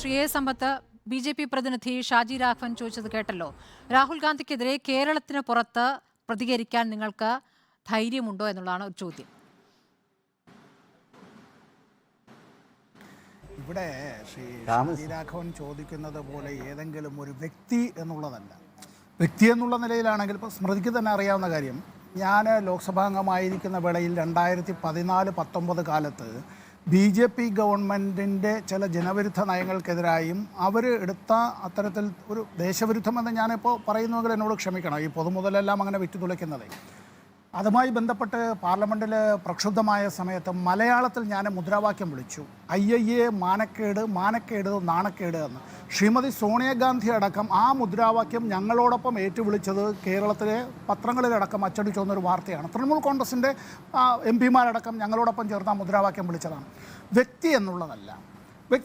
Shri A Sampath B J P പ്രതിനിധി ഷാജി രാഘവൻ ചോദിച്ചത് കേട്ടല്ലോ. രാഹുൽ ഗാന്ധിക്കെതിരെ കേരളത്തിന് പുറത്ത് പ്രതികരിക്കാൻ നിങ്ങൾക്ക് ധൈര്യമുണ്ടോ എന്നുള്ളതാണ് ഒരു ചോദ്യം. ഇവിടെ ശ്രീ ഷാജി രാഘവൻ ചോദിക്കുന്നത് പോലെ ഏതെങ്കിലും ഒരു വ്യക്തി എന്നുള്ളതല്ല. വ്യക്തി എന്നുള്ള നിലയിലാണെങ്കിൽ ഇപ്പോൾ സ്മൃതിക്ക് തന്നെ അറിയാവുന്ന കാര്യം ഞാൻ ലോക്സഭാംഗമായിരിക്കുന്ന വേളയിൽ രണ്ടായിരത്തി പതിനാല് പത്തൊമ്പത് കാലത്ത് ബി ജെ പി ഗവൺമെന്റിന്റെ ചില ജനവിരുദ്ധ നയങ്ങൾക്കെതിരായും അവർ എടുത്ത അത്തരത്തിൽ ഒരു ദേശവിരുദ്ധമെന്ന് ഞാനിപ്പോൾ പറയുന്നുവെങ്കിൽ എന്നോട് ക്ഷമിക്കണം. ഈ പൊതുമുതലെല്ലാം അങ്ങനെ വിറ്റുതുളയ്ക്കുന്നതേ. അതുമായി ബന്ധപ്പെട്ട് പാർലമെന്റിൽ പ്രക്ഷുബ്ധമായ സമയത്ത് മലയാളത്തിൽ ഞാൻ മുദ്രാവാക്യം വിളിച്ചു. ഐ ഐ എ മാനക്കേട് മാനക്കേട് നാണക്കേട് എന്ന്. ശ്രീമതി സോണിയാഗാന്ധി അടക്കം ആ മുദ്രാവാക്യം ഞങ്ങളോടൊപ്പം ഏറ്റുവിളിച്ചത് കേരളത്തിലെ പത്രങ്ങളിലടക്കം അച്ചടിച്ചു വന്നൊരു വാർത്തയാണ്. തൃണമൂൽ കോൺഗ്രസിന്റെ എം പിമാരടക്കം ഞങ്ങളോടൊപ്പം ചേർന്ന് ആ മുദ്രാവാക്യം വിളിച്ചതാണ്. വ്യക്തി എന്നുള്ളതല്ല.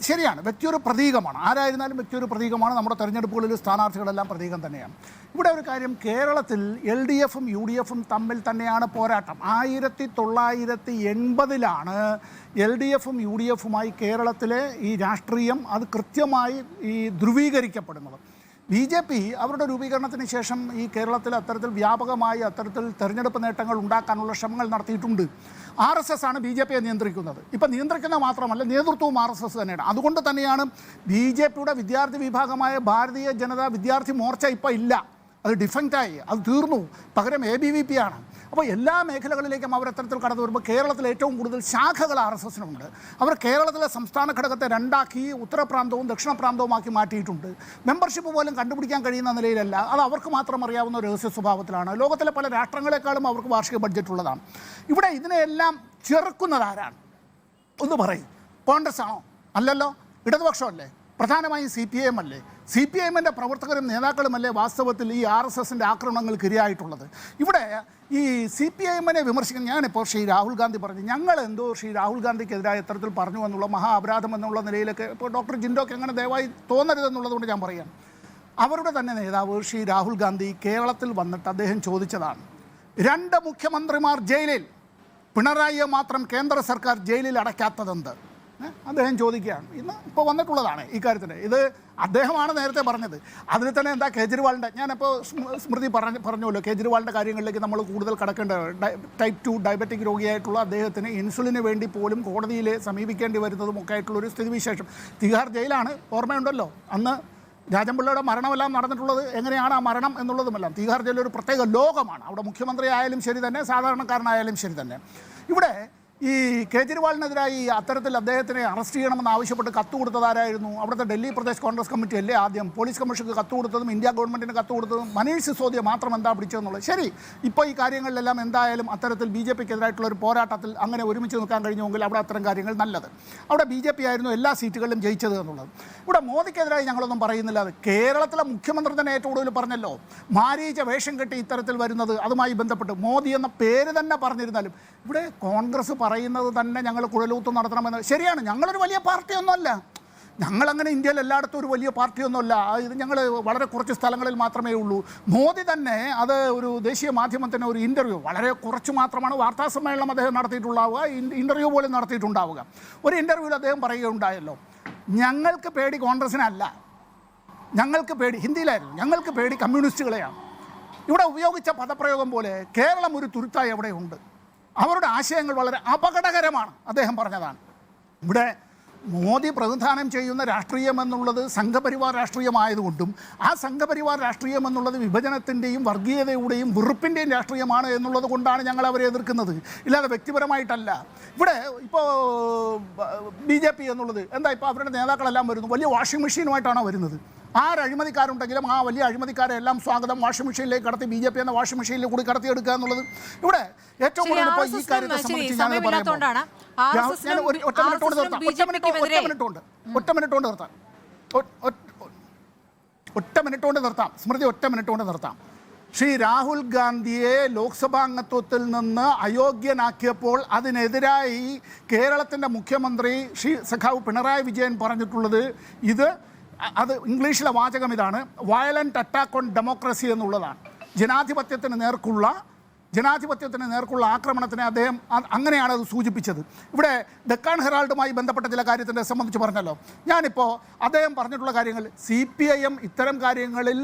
ശരിയാണ് വ്യക്തി ഒരു പ്രതീകമാണ്. ആരായിരുന്നാലും വ്യക്തി ഒരു പ്രതീകമാണ്. നമ്മുടെ തെരഞ്ഞെടുപ്പുകളിൽ സ്ഥാനാർത്ഥികളെല്ലാം പ്രതീകം തന്നെയാണ്. ഇവിടെ ഒരു കാര്യം കേരളത്തിൽ എൽ ഡി എഫും യു ഡി എഫും തമ്മിൽ തന്നെയാണ് പോരാട്ടം. ആയിരത്തി തൊള്ളായിരത്തി എൺപതിലാണ് എൽ ഡി എഫും യു ഡി എഫുമായി കേരളത്തിലെ ഈ രാഷ്ട്രീയം അത് കൃത്യമായി ഈ ധ്രുവീകരിക്കപ്പെടുന്നത്. ബി ജെ പി അവരുടെ രൂപീകരണത്തിന് ശേഷം ഈ കേരളത്തിൽ അത്തരത്തിൽ വ്യാപകമായി അത്തരത്തിൽ തെരഞ്ഞെടുപ്പ് നേട്ടങ്ങൾ ഉണ്ടാക്കാനുള്ള ശ്രമങ്ങൾ നടത്തിയിട്ടുണ്ട്. ആർ എസ് എസ് ആണ് ബി ജെ പിയെ നിയന്ത്രിക്കുന്നത്. ഇപ്പം നിയന്ത്രിക്കുന്ന മാത്രമല്ല നേതൃത്വവും ആർ എസ് എസ് തന്നെയാണ്. അതുകൊണ്ട് തന്നെയാണ് ബി ജെ പിയുടെ വിദ്യാർത്ഥി വിഭാഗമായ ഭാരതീയ ജനതാ വിദ്യാർത്ഥി മോർച്ച ഇപ്പം ഇല്ല. അത് ഡിഫന്റായി അത് തീർന്നു. പകരം എ ബി വി പി ആണ്. അപ്പോൾ എല്ലാ മേഖലകളിലേക്കും അവർ അത്തരത്തിൽ കടന്നു വരുമ്പോൾ കേരളത്തിൽ ഏറ്റവും കൂടുതൽ ശാഖകൾ ആർ എസ് എസിനുണ്ട് അവർ കേരളത്തിലെ സംസ്ഥാന ഘടകത്തെ രണ്ടാക്കി ഉത്തരപ്രാന്തവും ദക്ഷിണപ്രാന്തവുമാക്കി മാറ്റിയിട്ടുണ്ട്. മെമ്പർഷിപ്പ് പോലും കണ്ടുപിടിക്കാൻ കഴിയുന്ന നിലയിലല്ല. അത് അവർക്ക് മാത്രം അറിയാവുന്ന രഹസ്യ സ്വഭാവത്തിലാണ്. ലോകത്തിലെ പല രാഷ്ട്രങ്ങളെക്കാളും അവർക്ക് വാർഷിക ബഡ്ജറ്റ് ഉള്ളതാണ്. ഇവിടെ ഇതിനെയെല്ലാം ചെറുക്കുന്നത് ആരാണ് ഒന്ന് പറയും. കോൺഗ്രസ് ആണോ അല്ലല്ലോ. ഇടതുപക്ഷമല്ലേ? പ്രധാനമായും സി പി ഐ എം അല്ലേ? സി പി എമ്മിന്റെ പ്രവർത്തകരും നേതാക്കളുമല്ലേ വാസ്തവത്തിൽ ഈ ആർ എസ് എസിന്റെ ആക്രമണങ്ങൾക്ക് ഇരയായിട്ടുള്ളത് ഇവിടെ ഈ സി പി എമ്മിനെ വിമർശിക്കാൻ ഞാനിപ്പോൾ ശ്രീ രാഹുൽ ഗാന്ധി പറഞ്ഞു. ഞങ്ങൾ എന്തോ ശ്രീ രാഹുൽ ഗാന്ധിക്കെതിരായ ഇത്തരത്തിൽ പറഞ്ഞു എന്നുള്ള മഹാ അപരാധം എന്നുള്ള നിലയിലൊക്കെ ഇപ്പോൾ ഡോക്ടർ ജിൻഡോക്ക് അങ്ങനെ ദയവായി തോന്നരുതെന്നുള്ളതുകൊണ്ട് ഞാൻ പറയാം അവരുടെ തന്നെ നേതാവ് ശ്രീ രാഹുൽ ഗാന്ധി കേരളത്തിൽ വന്നിട്ട് അദ്ദേഹം ചോദിച്ചതാണ്. രണ്ട് മുഖ്യമന്ത്രിമാർ ജയിലിൽ പിണറായിയെ മാത്രം കേന്ദ്ര സർക്കാർ ജയിലിൽ അടയ്ക്കാത്തതെന്ത്? അദ്ദേഹം ചോദിക്കുകയാണ്. ഇന്ന് ഇപ്പോൾ വന്നിട്ടുള്ളതാണ് ഈ കാര്യത്തിൽ ഇത് അദ്ദേഹമാണ് നേരത്തെ പറഞ്ഞത്. അതിൽ തന്നെ എന്താ കേജ്രിവാളിന്റെ ഞാനിപ്പോൾ സ്മ- സ്മൃതി പറഞ്ഞ പറഞ്ഞല്ലോ കേജ്രിവാളിന്റെ കാര്യങ്ങളിലേക്ക് നമ്മൾ കൂടുതൽ കടക്കേണ്ട ടൈപ്പ് ടു ഡയബറ്റിക് രോഗിയായിട്ടുള്ള അദ്ദേഹത്തിന് ഇൻസുലിന് വേണ്ടി പോലും കോടതിയിൽ സമീപിക്കേണ്ടി വരുന്നതും ഒക്കെ ആയിട്ടുള്ള ഒരു സ്ഥിതിവിശേഷം. തിഹാർ ജയിലാണ് ഓർമ്മയുണ്ടല്ലോ? അന്ന് രാജൻപിള്ളയുടെ മരണമെല്ലാം നടന്നിട്ടുള്ളത് എങ്ങനെയാണ് ആ മരണം എന്നുള്ളതുമെല്ലാം. തീഹാർ ജയിലൊരു പ്രത്യേക ലോകമാണ്. അവിടെ മുഖ്യമന്ത്രി ആയാലും ശരി തന്നെ സാധാരണക്കാരനായാലും ശരി തന്നെ. ഇവിടെ ഈ കേജ്രിവാളിനെതിരായി അത്തരത്തിൽ അദ്ദേഹത്തിനെ അറസ്റ്റ് ചെയ്യണമെന്ന് ആവശ്യപ്പെട്ട് കത്ത് കൊടുത്തതാരായിരുന്നു അവിടുത്തെ ഡൽഹി പ്രദേശ് കോൺഗ്രസ് കമ്മിറ്റി അല്ലേ ആദ്യം? പോലീസ് കമ്മീഷന് കത്ത് കൊടുത്തതും ഇന്ത്യ ഗവൺമെന്റിന് കത്ത് കൊടുത്തതും മനീഷ് സിസോദിയ മാത്രം എന്താ പിടിച്ചതെന്നുള്ളത്? ശരി ഇപ്പോൾ ഈ കാര്യങ്ങളിലെല്ലാം എന്തായാലും അത്തരത്തിൽ ബി ജെ പിക്കെതിരായിട്ടുള്ള ഒരു പോരാട്ടത്തിൽ അങ്ങനെ ഒരുമിച്ച് നിൽക്കാൻ കഴിഞ്ഞുവെങ്കിൽ അവിടെ അത്തരം കാര്യങ്ങൾ നല്ലത്. അവിടെ ബി ജെ പി ആയിരുന്നു എല്ലാ സീറ്റുകളിലും ജയിച്ചത് എന്നുള്ളത്. ഇവിടെ മോദിക്കെതിരായി ഞങ്ങളൊന്നും പറയുന്നില്ല. അത് കേരളത്തിലെ മുഖ്യമന്ത്രി തന്നെ ഏറ്റവും കൂടുതൽ പറഞ്ഞല്ലോ. മാരീച്ച വേഷം കെട്ടി ഇത്തരത്തിൽ വരുന്നത് അതുമായി ബന്ധപ്പെട്ട് മോദി എന്ന പേര് തന്നെ പറഞ്ഞിരുന്നാലും ഇവിടെ കോൺഗ്രസ് പറയുന്നത് തന്നെ ഞങ്ങൾ കുഴലൂത്ത് നടത്തണമെന്ന്. ശരിയാണ് ഞങ്ങളൊരു വലിയ പാർട്ടിയൊന്നുമല്ല. ഞങ്ങളങ്ങനെ ഇന്ത്യയിൽ എല്ലായിടത്തും ഒരു വലിയ പാർട്ടിയൊന്നുമല്ല. ഇത് ഞങ്ങൾ വളരെ കുറച്ച് സ്ഥലങ്ങളിൽ മാത്രമേ ഉള്ളൂ. മോദി തന്നെ അത് ഒരു ദേശീയ മാധ്യമത്തിന് ഒരു ഇന്റർവ്യൂ വളരെ കുറച്ച് മാത്രമാണ് വാർത്താ സമ്മേളനം അദ്ദേഹം നടത്തിയിട്ടുണ്ടാവുക ഇന്റർവ്യൂ പോലും നടത്തിയിട്ടുണ്ടാവുക. ഒരു ഇന്റർവ്യൂവിൽ അദ്ദേഹം പറയുകയുണ്ടായല്ലോ ഞങ്ങൾക്ക് പേടി കോൺഗ്രസിനല്ല. ഞങ്ങൾക്ക് പേടി ഹിന്ദിയിലായിരുന്നു. ഞങ്ങൾക്ക് പേടി കമ്മ്യൂണിസ്റ്റുകളെയാണ്. ഇവിടെ ഉപയോഗിച്ച പദപ്രയോഗം പോലെ കേരളം ഒരു തുരുത്തായി അവിടെയുണ്ട് അവരുടെ ആശയങ്ങൾ വളരെ അപകടകരമാണ് അദ്ദേഹം പറഞ്ഞതാണ്. ഇവിടെ മോദി പ്രതിനിധാനം ചെയ്യുന്ന രാഷ്ട്രീയം എന്നുള്ളത് സംഘപരിവാർ രാഷ്ട്രീയമായതുകൊണ്ടും ആ സംഘപരിവാർ രാഷ്ട്രീയം എന്നുള്ളത് വിഭജനത്തിന്റെയും വർഗീയതയുടെയും വെറുപ്പിന്റെയും രാഷ്ട്രീയമാണ് എന്നുള്ളത് കൊണ്ടാണ് ഞങ്ങൾ അവരെ എതിർക്കുന്നത്. ഇല്ലാതെ വ്യക്തിപരമായിട്ടല്ല. ഇവിടെ ഇപ്പോൾ ബി ജെ പി എന്നുള്ളത് എന്താ ഇപ്പോൾ അവരുടെ നേതാക്കളെല്ലാം വരുന്നു. വലിയ വാഷിംഗ് മെഷീനുമായിട്ടാണോ വരുന്നത്? ആര് അഴിമതിക്കാരുണ്ടെങ്കിലും ആ വലിയ അഴിമതിക്കാരെ എല്ലാം സ്വാഗതം. വാഷിംഗ് മെഷീനിലേക്ക് കടത്തി ബി ജെ പി എന്ന വാഷിംഗ് മെഷീനിൽ കൂടി കടത്തിയെടുക്കുക എന്നുള്ളത് ഇവിടെ ഏറ്റവും കൂടുതൽ ഇപ്പോൾ ഈ കാര്യത്തെ സംബന്ധിച്ച് ഞാൻ സമയമില്ലാത്തതുകൊണ്ടാണ്. പറയുമ്പോൾ ഞാൻ ഒറ്റ മിനിറ്റ് കൊണ്ട് നിർത്താം. ഒറ്റ മിനിറ്റ് ഒറ്റ മിനിറ്റ് കൊണ്ട് ഒറ്റ നിർത്താം. ഒറ്റ നിർത്താം. സ്മൃതി ഒറ്റ മിനിറ്റ് കൊണ്ട് നിർത്താം. ശ്രീ രാഹുൽ ഗാന്ധിയെ ലോക്സഭാ അംഗത്വത്തിൽ നിന്ന് അയോഗ്യനാക്കിയപ്പോൾ അതിനെതിരായി കേരളത്തിന്റെ മുഖ്യമന്ത്രി ശ്രീ സഖാവ് പിണറായി വിജയൻ പറഞ്ഞിട്ടുള്ളത് ഇത് അത് ഇംഗ്ലീഷിലെ വാചകം ഇതാണ് വയലന്റ് അറ്റാക്ക് ഓൺ ഡെമോക്രസി എന്നുള്ളതാണ്. ജനാധിപത്യത്തിന് നേർക്കുള്ള ജനാധിപത്യത്തിന് നേർക്കുള്ള ആക്രമണത്തിനെ അദ്ദേഹം അങ്ങനെയാണ് അത് സൂചിപ്പിച്ചത്. ഇവിടെ ഡെക്കാൻ ഹെറാൾഡുമായി ബന്ധപ്പെട്ട ചില കാര്യത്തിനെ സംബന്ധിച്ച് പറഞ്ഞല്ലോ. ഞാനിപ്പോൾ അദ്ദേഹം പറഞ്ഞിട്ടുള്ള കാര്യങ്ങൾ സി പി ഐ എം ഇത്തരം കാര്യങ്ങളിൽ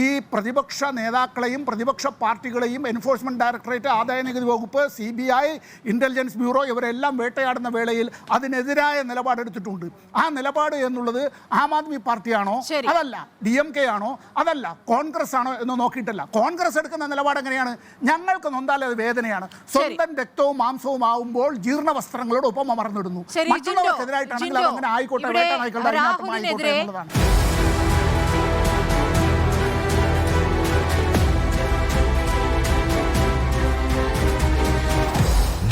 ഈ പ്രതിപക്ഷ നേതാക്കളെയും പ്രതിപക്ഷ പാർട്ടികളെയും എൻഫോഴ്സ്മെന്റ് ഡയറക്ടറേറ്റ് ആദായ നികുതി വകുപ്പ് C B I intelligence bureau ഇവരെല്ലാം വേട്ടയാടുന്ന വേളയിൽ അതിനെതിരായ നിലപാടെടുത്തിട്ടുണ്ട്. ആ നിലപാട് എന്നുള്ളത് ആം ആദ്മി പാർട്ടിയാണോ? അതല്ല ഡി എം കെ ആണോ? അതല്ല കോൺഗ്രസ് ആണോ എന്ന് നോക്കിയിട്ടല്ല. കോൺഗ്രസ് എടുക്കുന്ന നിലപാട് എങ്ങനെയാണ്? ഞങ്ങൾക്ക് നൊന്താൽ അത് വേദനയാണ്. സ്വന്തം രക്തവും മാംസവും ആവുമ്പോൾ ജീർണ വസ്ത്രങ്ങളോട് ഒപ്പം ജിൻഡോ, മറ്റുള്ളവർക്കെതിരായിട്ടാണെങ്കിൽ അത് അങ്ങനെ ആയിക്കോട്ടെ വേട്ടനായിക്കോട്ടെ ആയിക്കോട്ടെ എന്നുള്ളതാണ്.